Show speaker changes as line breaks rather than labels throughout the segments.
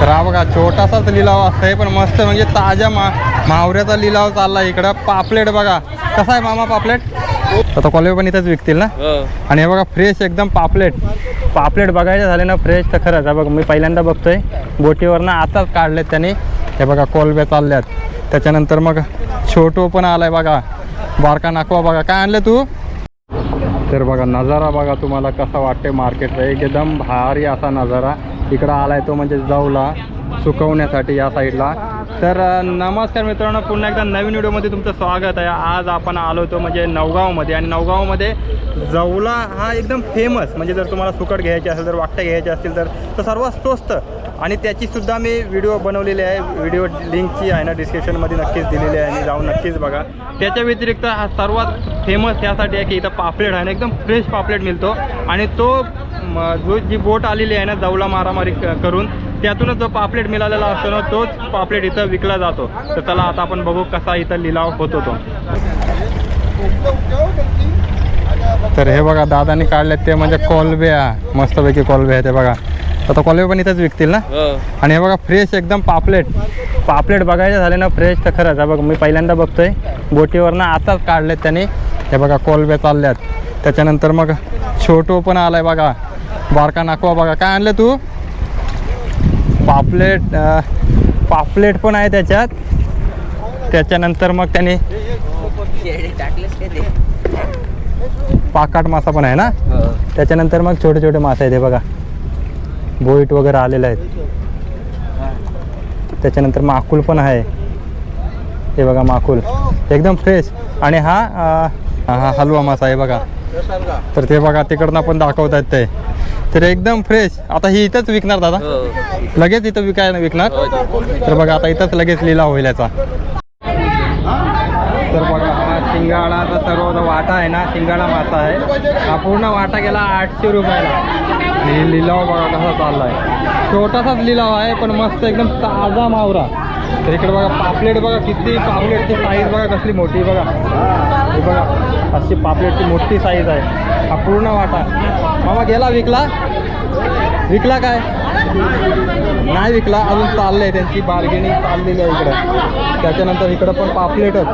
तर हा बघा छोटासाच लिलाव असतंय पण मस्त म्हणजे ताज्या मा मावऱ्याचा लिलाव चालला इकडं. पापलेट बघा. कसा आहे मामा पापलेट? आता कॉलेज पण इथंच विकतील ना? आणि हे बघा फ्रेश एकदम पापलेट. पापलेट बघायचे झाले ना फ्रेश तर खरंच. हा बघ मी पहिल्यांदा बघतोय. बोटीवरनं आताच काढलेत त्यांनी. हे बघा कोलब्या चालल्यात. त्याच्यानंतर मग छोटो पण आलाय बघा. बारका नाकवा बघा. काय आणलं तू? तर बघा नजारा बघा तुम्हाला कसा वाटते मार्केटचा एकदम भारी असा नजारा. इकडं आलाय तो म्हणजे जाऊला सुकवण्यासाठी या साईडला तर नमस्कार मित्रांनो पुन्हा एकदा नवीन व्हिडिओमध्ये तुमचं स्वागत आहे. आज आपण आलो होतो म्हणजे नवगावमध्ये आणि नवगावमध्ये जवला हा एकदम फेमस म्हणजे जर तुम्हाला सुकट घ्यायची असेल तर वाकट्या घ्यायची असतील तर तर सर्वात स्वस्त. आणि त्याचीसुद्धा मी व्हिडिओ बनवलेली आहे. व्हिडिओ लिंकची आहे ना डिस्क्रिप्शनमध्ये नक्कीच दिलेली आहे. आणि जाऊन नक्कीच बघा. त्याच्या व्यतिरिक्त हा सर्वात फेमस यासाठी आहे की इथं पापलेट आहे ना एकदम फ्रेश पापलेट मिळतो. आणि तो जो जी बोट आलेली आहे ना जवला मारामारी क- करून त्यातूनच जो पापलेट मिळालेला असतो ना तोच पापलेट इथं विकला जातो. तर चला आता आपण बघू कसा इथं लिलाव होतो तो. तर हे बघा दादानी काढलेत ते म्हणजे कोलब्या मस्तपैकी कोलब्या आहे ते बघा. आता कोलबे पण इथंच विकतील ना? आणि हे बघा फ्रेश एकदम पापलेट. पापलेट बघायचे झाले ना फ्रेश तर खरंच. हा बघ मी पहिल्यांदा बघतोय. बोटीवरनं आताच काढलेत त्यांनी. हे बघा कोलब्या चालल्यात. त्याच्यानंतर मग छोटो पण आलाय बघा. बारका नाकवा बघा. काय आणलं तू? पापलेट पापलेट पण आहे त्याच्यात. त्याच्यानंतर मग त्यांनी पाकाट मासा पण आहे ना? त्याच्यानंतर मग छोटे छोटे मासे आहेत हे बघा. बोईट वगैरे आलेले आहेत. त्याच्यानंतर माकुल पण आहे. हे बघा माकुल. एकदम फ्रेश आणि हा हा हलवा मासा आहे बघा. तर ते बघा तिकडनं पण दाखवत आहेत ते. तर एकदम फ्रेश आता ही इथंच विकणार दादा? लगेच इथं विकायला विकणार? तर बघा आता इथंच लगेच लिलाव होईल याचा. तर बघा हा शिंगाडाचा सर्व जो वाटा आहे ना शिंगाडा मासा आहे. हा पूर्ण वाटा गेला आठशे रुपयाला. आणि लिलाव बघा कसा चाललाय. छोटासाच लिलाव आहे पण मस्त एकदम ताजा मावरा. तर इकडे बघा पापलेट बघा किती पापलेटची साईज बघा कसली मोठी बघा. हे बघा अशी पापलेटची मोठी साईज आहे. हा पूर्ण वाटा. मामा गेला विकला? विकला काय? नाही विकला अजून चाललं आहे त्यांची बार्गेनिंग चाललेली आहे इकडं. त्याच्यानंतर इकडं पण पापलेटच.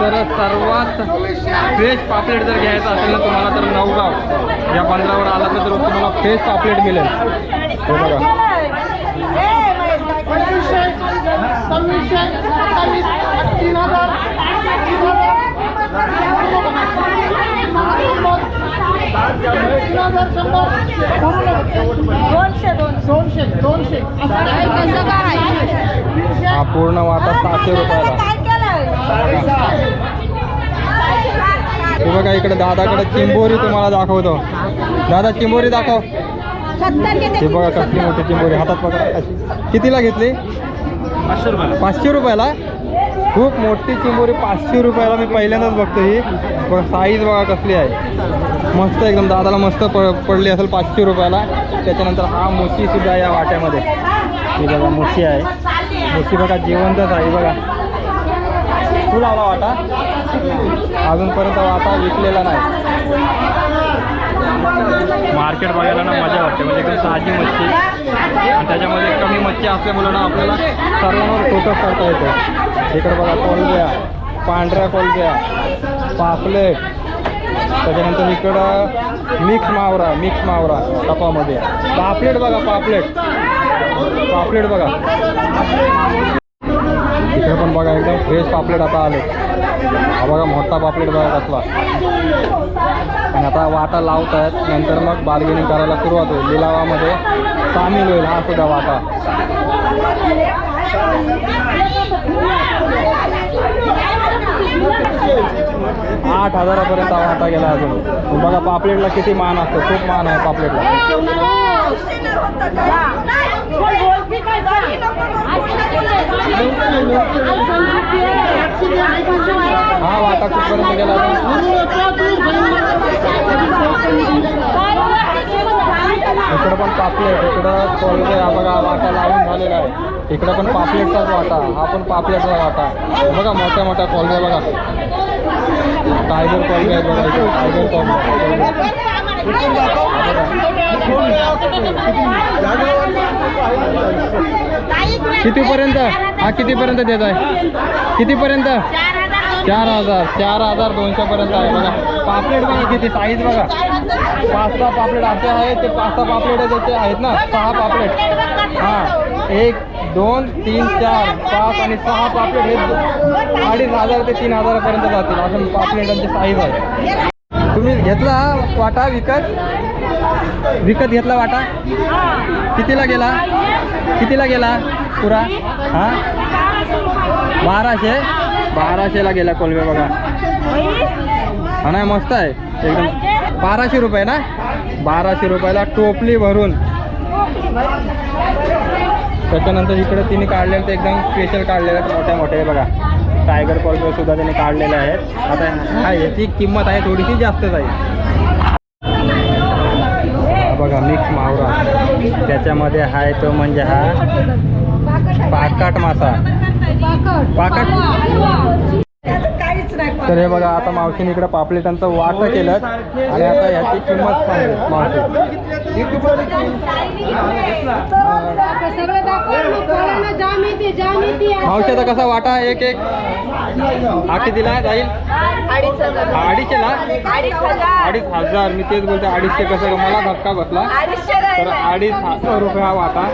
तर सर्वात फ्रेश पापलेट जर घ्यायचं असेल ना तुम्हाला तर नवगाव. या बंदरावर आला तर तुम्हाला फ्रेश पापलेट मिळेल. हे बघा
पंचवीसशे सव्वीसशे सत्तावीस तीन हजार तीन हजार शंभर
दोनशे दोन
दोनशे. दोनशे
कसं काय
हा पूर्ण वाटा सहाशे रुपयाला. हे बघा इकडे दादाकडे चिंबोरी तुम्हाला दाखवतो. दादा चिंबोरी दाखव. हे बघा कसली मोठी चिंबोरी. हातात पकडा. कितीला घेतली?
पाचशे रुपयाला?
खूप मोठी चिंबोरी पाचशे रुपयाला मी पहिल्यांदाच बघतो ही. साईज बघा कसली आहे. मस्त एकदम दादाला मस्त प पडली असेल पाचशे रुपयाला. त्याच्यानंतर हा मोशीसुद्धा या वाट्यामध्ये. ही बघा मोशी आहे. मोशी बघा जिवंतच आहे बघा. तू लावला वाटा. अजूनपर्यंत वाटा विकलेला नाही. मार्केट बघायला ना मजा वाटते. म्हणजे एकदम ताजी मच्छी. आणि त्याच्यामध्ये कमी मच्छी असल्यामुळे ना आपल्याला सर्वांवर फोकस करता येतो. इकडे बघा कोलब्या. पांढऱ्या कोलब्या. पापलेट. त्याच्यानंतर इकडं मिक्स मावरा मिक्स मावरा कपामध्ये. पापलेट बघा पापलेट. पापलेट बघा. इकडे पण बघा एकदम फ्रेश पापलेट आता आले. हा बघा मोठा पापलेट बघा कसला. आणि आता वाटा लावत आहेत नंतर मग बार्गेनिंग करायला सुरुवात होईल. लिलावामध्ये सामील होईल हा सुद्धा वाटा. आठ हजारापर्यंत आता गेला अजून. बघा पापलेटला किती मान असतो. खूप मान आहे पापलेटला. हा वाटा कुठपर्यंत गेला इकडं पण पापलेट इकडं कोल्हे हा बघा वाटा लावून झालेला आहे. इकडं पण पापलेटचाच वाटा हा पण पापलेटचा वाटा. बघा मोठ्या मोठ्या कोल्हे बघा. टायगर कॉलबी आहे बघा टायगर कितीपर्यंत? हा कितीपर्यंत देत आहे? कितीपर्यंत? चार हजार. चार हजार दोनशे पर्यंत आहे बघा. पापलेट बघा किती साईज बघा. पाच सहा पापलेट असे आहे ते पाच सहा पापलेट त्याचे आहेत ना? सहा पापलेट. हां एक दोन तीन चार पाच आणि सहा पापलेट हे अडीच हजार ते तीन हजारापर्यंत जातील. अजून पापलेटांची साईज आहे. तुम्ही घेतला वाटा विकत? विकत घेतला वाटा? कितीला गेला? कितीला गेला? पुरा? हा? बाराशे? बाराशेला गेला कोलवे बघा. हा नाही मस्त आहे. एकदम बाराशे रुपये ना? बाराशे रुपयाला टोपली भरून. त्याच्यानंतर इकडे तिने काढलेले ते एकदम स्पेशल काढलेले आहेत मोठ्या मोठे बघा. टायगर सुद्धा त्यांनी काढलेले आहेत आता हा याची किंमत आहे थोडीशी जास्तच आहे. बघा मिक्स मावरा. त्याच्यामध्ये आहे तो म्हणजे हा पाकाट मासा. पाकाट. तर हे बघा आता मावशीने इकडे पापलेटांचं वाटं केलं आणि आता ह्याची किंमत मावशी.
सगळं दाखवलं जाम येते जाम येते
मावशी आता कसा वाटा एक एक. हा कितीला जाईल
अडीच हजार.
हा अडीचशेला
अडीच हजार.
मी तेच बोलते अडीचशे कसं मला धक्का बसला.
अडीचशे
तर अडीच हजार रुपये हा वाटा.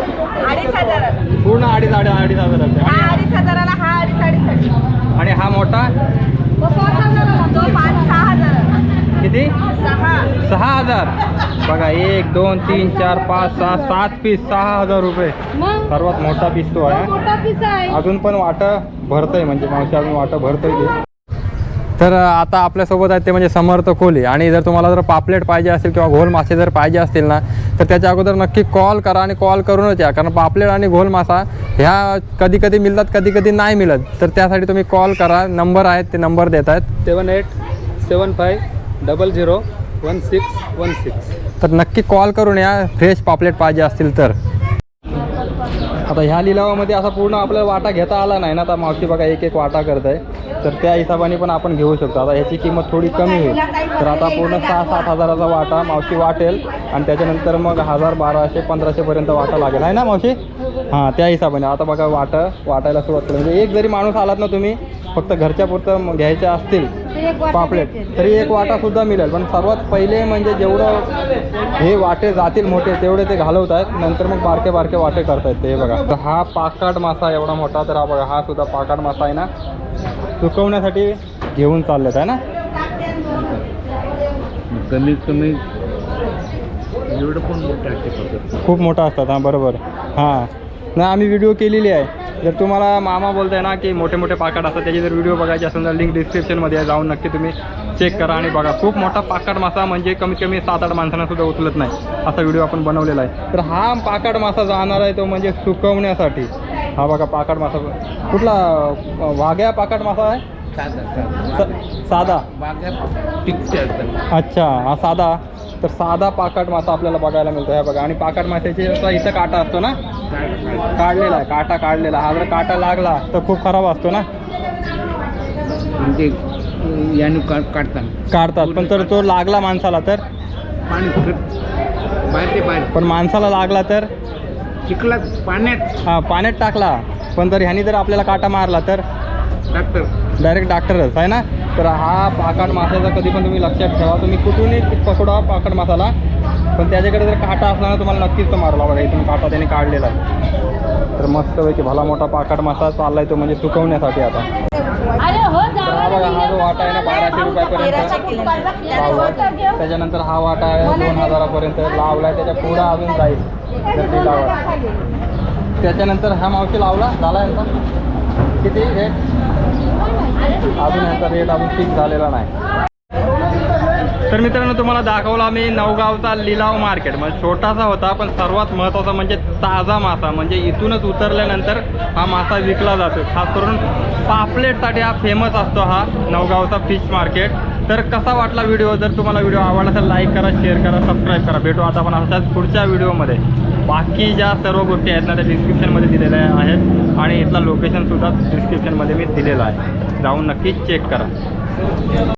अडीच हजार.
पूर्ण अडीच अडीच अडीच
हजार
आणि हा मोठा? किती?
सहा.
हजार. बघा एक दोन तीन चार पाच सहा सात पीस सहा हजार रुपये. सर्वात मोठा पीस तो आहे. अजून पण वाटं भरतंय म्हणजे मावशी अजून वाटं भरतंय तर आता आपल्यासोबत आहेत ते म्हणजे समर्थ कोहली. आणि जर तुम्हाला जर पापलेट पाहिजे असेल किंवा घोल मासे जर पाहिजे असतील ना तर त्याच्या अगोदर नक्की कॉल करा आणि कॉल करूनच या. कारण पापलेट आणि घोल मासा ह्या कधी कधी मिळतात कधी कधी नाही मिळत. तर त्यासाठी तुम्ही कॉल करा. नंबर आहेत ते नंबर देत आहेत.
Seven eight seven five double zero one six one six.
तर नक्की कॉल करून या. फ्रेश पापलेट पाहिजे असतील तर. आता ह्या लिलावामध्ये असा पूर्ण आपल्याला वाटा घेता आला नाही ना. आता मावशी बघा एक एक वाटा करत आहे तर त्या हिशोबाने पण आपण घेऊ शकतो. आता ह्याची किंमत थोडी कमी होईल तर आता पूर्ण सहा सात हजाराचा वाटा मावशी वाटेल आणि त्याच्यानंतर मग हजार बाराशे पंधराशेपर्यंत वाटा लागेल. आहे ना मावशी? हां त्या हिशोबाने. आता बघा वाटं वाटायला सुरुवात केली. म्हणजे एक जरी माणूस आलात ना तुम्ही फक्त घरच्यापुरतं मग घ्यायचे असतील पापलेट तरी एक वाटासुद्धा मिळेल. पण सर्वात पहिले म्हणजे जेवढं हे वाटे जातील मोठे तेवढे ते घालवत आहेत. नंतर मग बारके बारके वाटे करतायत ते बघा. तर हा पाकाट मासा एवढा मोठा तर हा बघा हा सुद्धा पाकाट मासा आहे ना. सुकवण्यासाठी घेऊन चाललेत आहे ना?
कमीत कमी एवढं पण मोठं
खूप मोठा असतात हां बरोबर. हां. नाही आम्ही व्हिडिओ केलेली आहे. जर तुम्हाला मामा बोलताय ना की मोठे मोठे पाकाट असतात त्याची जर व्हिडिओ बघायची असेल तर लिंक डिस्क्रिप्शनमध्ये आहे जाऊन नक्की तुम्ही चेक करा आणि बघा. खूप मोठा पाकाट मासा म्हणजे कमीत कमी सात आठ माणसांना सुद्धा उचलत नाही असा व्हिडिओ आपण बनवलेला आहे. तर हा पाकाट मासा जाणार आहे तो म्हणजे सुकवण्यासाठी. हा बघा पाकाट मासा. कुठला वाघ्या पाकाट मासा आहे? साधा अच्छा हा साधा. तर साधा पाकाट मासा आपल्याला बघायला मिळतो. हे बघा आणि पाकाट माशाची असा इथं काटा असतो ना? काढलेला आहे काटा काढलेला. हा जर काटा लागला तर खूप खराब असतो ना?
म्हणजे याने काढताना
काढतात. पण तर तो लागला माणसाला तर?
पण
माणसाला लागला तर?
चिखलात पाण्यात.
हा पाण्यात टाकला. पण तर ह्यानी जर आपल्याला काटा मारला तर?
डॉक्टर
डायरेक्ट डॉक्टरच आहे ना? तर हा पाकाट माशाचा कधी पण तुम्ही लक्षात ठेवा. तुम्ही कुठूनही पकडा पाकाट मासाला पण त्याच्याकडे जर काटा असला ना तुम्हाला नक्कीच तो मारला बघा इथून काटा त्याने काढलेला. आहे तर मस्तपैकी भला मोठा पाकाट मासा चाललाय तो म्हणजे सुकवण्यासाठी आता.
हो
बघा हा जो वाटा आहे ना बाराशे रुपयापर्यंत. लावलाय त्याच्यानंतर हा वाटा आहे दोन हजारापर्यंत लावलाय त्याच्या पुढं अजून जाईल. लावा. त्याच्यानंतर हा मावशी लावला झाला यांचा? किती? रेट अजून यांचा रेट अजून फिक्स झालेला नाही. तर मित्रांनो तुम्हाला दाखवला मी नवगावचा लिलाव मार्केट. म्हणजे छोटासा होता पण सर्वात महत्त्वाचा म्हणजे ताजा मासा. म्हणजे इथूनच उतरल्यानंतर हा मासा विकला जातो. खास करून पापलेटसाठी हा फेमस असतो हा नवगावचा फिश मार्केट तर कसा वाटला व्हिडिओ जर तुम्हाला व्हिडिओ आवडला तर लाईक करा शेअर करा सबस्क्राईब करा. भेटू आता आपण अशाच पुढच्या व्हिडिओमध्ये बाकी ज्या सर्व गोष्टी आहेत ना त्या डिस्क्रिप्शनमध्ये दिलेल्या आहेत. आणि इथला लोकेशनसुद्धा डिस्क्रिप्शनमध्ये मी दिलेला आहे. जाऊन नक्की चेक करा.